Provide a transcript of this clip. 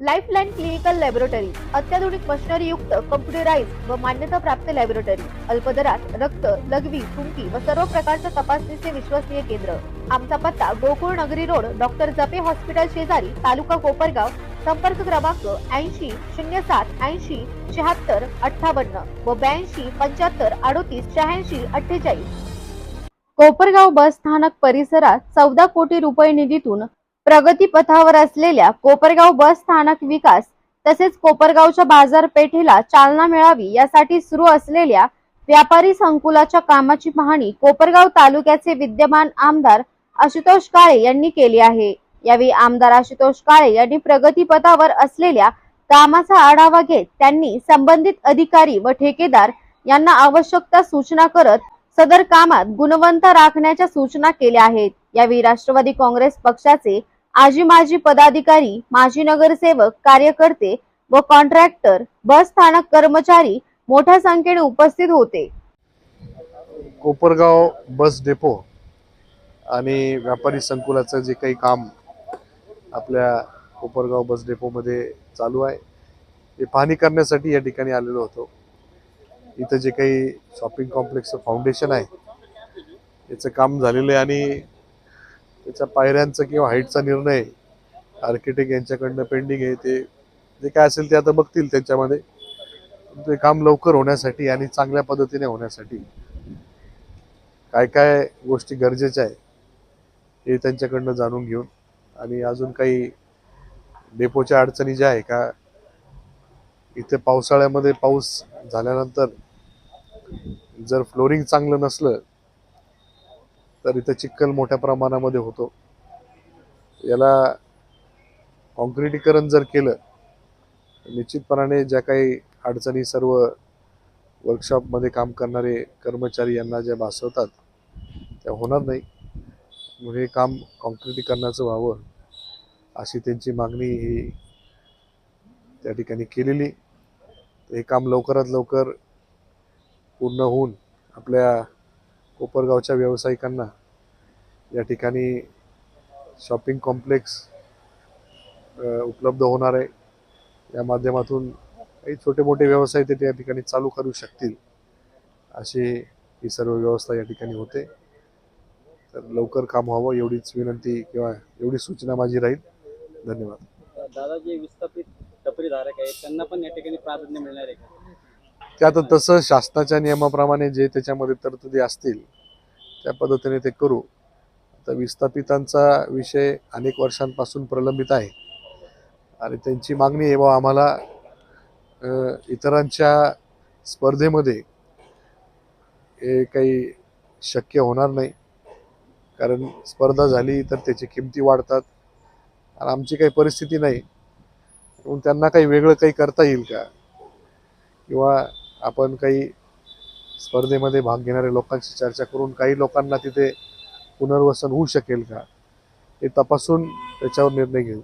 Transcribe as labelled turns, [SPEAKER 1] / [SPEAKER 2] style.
[SPEAKER 1] Lifeline clinical laboratory अत्याधुनिक machinery युक्त computerise व मान्यता प्राप्त लॅबोरेटरी अल्पदरात रक्त लघवी थुंकी व सर्व प्रकारच्या तपासणीचे विश्वसनीय केंद्र. आमचा पत्ता गोकुळ नगरी रोड डॉक्टर जपे हॉस्पिटल शेजारी तालुका कोपरगाव संपर्क क्रमांक ऐंशी शून्य सात ऐंशी शहात्तर अठ्ठावन्न व ब्याऐंशी पंच्याहत्तर अडोतीस शहाऐंशी अठ्ठेचाळीस. कोपरगाव बस स्थानक परिसरात चौदा कोटी रुपये निधीतून प्रगतीपथावर असलेल्या कोपरगाव बस स्थानक विकास तसेच कोपरगावच्या बाजारपेठेला चालना मिळावी यासाठी सुरू असलेल्या व्यापारी संकुलाच्या कामाची पाहणी कोपरगाव तालुक्याचे विद्यमान आमदार आशुतोष काळे यांनी केली आहे. यावेळी आमदार आशुतोष काळे यांनी प्रगतीपथावर असलेल्या कामाचा आढावा घेत त्यांनी संबंधित अधिकारी व ठेकेदार यांना आवश्यकता सूचना करत सदर कामात गुणवंत राखण्याच्या सूचना केल्या आहेत. यावेळी राष्ट्रवादी काँग्रेस पक्षाचे आजी माजी पदाधिकारी माजी नगरसेवक कार्यकर्ते व कॉन्ट्रॅक्टर बस स्थानक कर्मचारी मोठ्या संख्येने उपस्थित होते.
[SPEAKER 2] कोपरगाव बस डेपो आणि व्यापारी संकुलाचं जे काही काम आपल्या कोपरगाव बस डेपोमध्ये चालू आहे ते पाहणी करण्यासाठी या ठिकाणी आलेलो होतो. इथं जे काही शॉपिंग कॉम्प्लेक्सचं फाउंडेशन आहे याचं काम झालेलं आहे आणि त्याच्या पायऱ्यांचा किंवा हाईटचा निर्णय आर्किटेक्ट यांच्याकडनं पेंडिंग आहे. ते जे काय असेल ते आता बघतील त्याच्यामध्ये. ते काम लवकर होण्यासाठी आणि चांगल्या पद्धतीने होण्यासाठी काय काय गोष्टी गरजेच्या आहे हे त्यांच्याकडनं जाणून घेऊन आणि अजून काही डेपोच्या अडचणी ज्या आहे का इथे पावसाळ्यामध्ये पाऊस झाल्यानंतर जर फ्लोरिंग चांगलं नसलं तर इथं चिखल मोठ्या प्रमाणामध्ये होतो. याला कॉन्क्रिटीकरण जर केलं निश्चितपणाने ज्या काही अडचणी सर्व वर्कशॉपमध्ये काम करणारे कर्मचारी यांना ज्या भासवतात त्या होणार नाही. म्हणून हे काम कॉन्क्रिटीकरणाचं व्हावं अशी त्यांची मागणी ही त्या ठिकाणी केलेली. हे काम लवकरात लवकर पूर्ण होऊन आपल्या कोपरगावच्या व्यावसायिकांना या ठिकाणी शॉपिंग कॉम्प्लेक्स उपलब्ध होणार आहे. या माध्यमातून काही छोटे मोठे व्यवसाय ते या ठिकाणी चालू करू शकतील अशी ही सर्व व्यवस्था या ठिकाणी होते. तर लवकर काम व्हावं एवढीच विनंती किंवा एवढी सूचना माझी राहील. धन्यवाद.
[SPEAKER 3] दादा जे विस्थापित टपरीधारक आहेत. त्यांना पण या ठिकाणी प्राधान्य मिळणार आहे
[SPEAKER 2] ते आता तसं शासनाच्या नियमाप्रमाणे जे त्याच्यामध्ये तरतुदी असतील त्या पद्धतीने ते करू. आता विस्थापितांचा विषय अनेक वर्षांपासून प्रलंबित आहे. आणि त्यांची मागणी आहे बाबा आम्हाला इतरांच्या स्पर्धेमध्ये हे काही शक्य होणार नाही. कारण स्पर्धा झाली तर त्याची किमती वाढतात. आणि आमची काही परिस्थिती नाही. म्हणून त्यांना काही वेगळं काही करता येईल का? किंवा आपण काही स्पर्धेमध्ये भाग घेणाऱ्या लोकांशी चर्चा करून काही लोकांना तिथे पुनर्वसन होऊ शकेल का हे तपासून त्याच्यावर निर्णय घेऊ.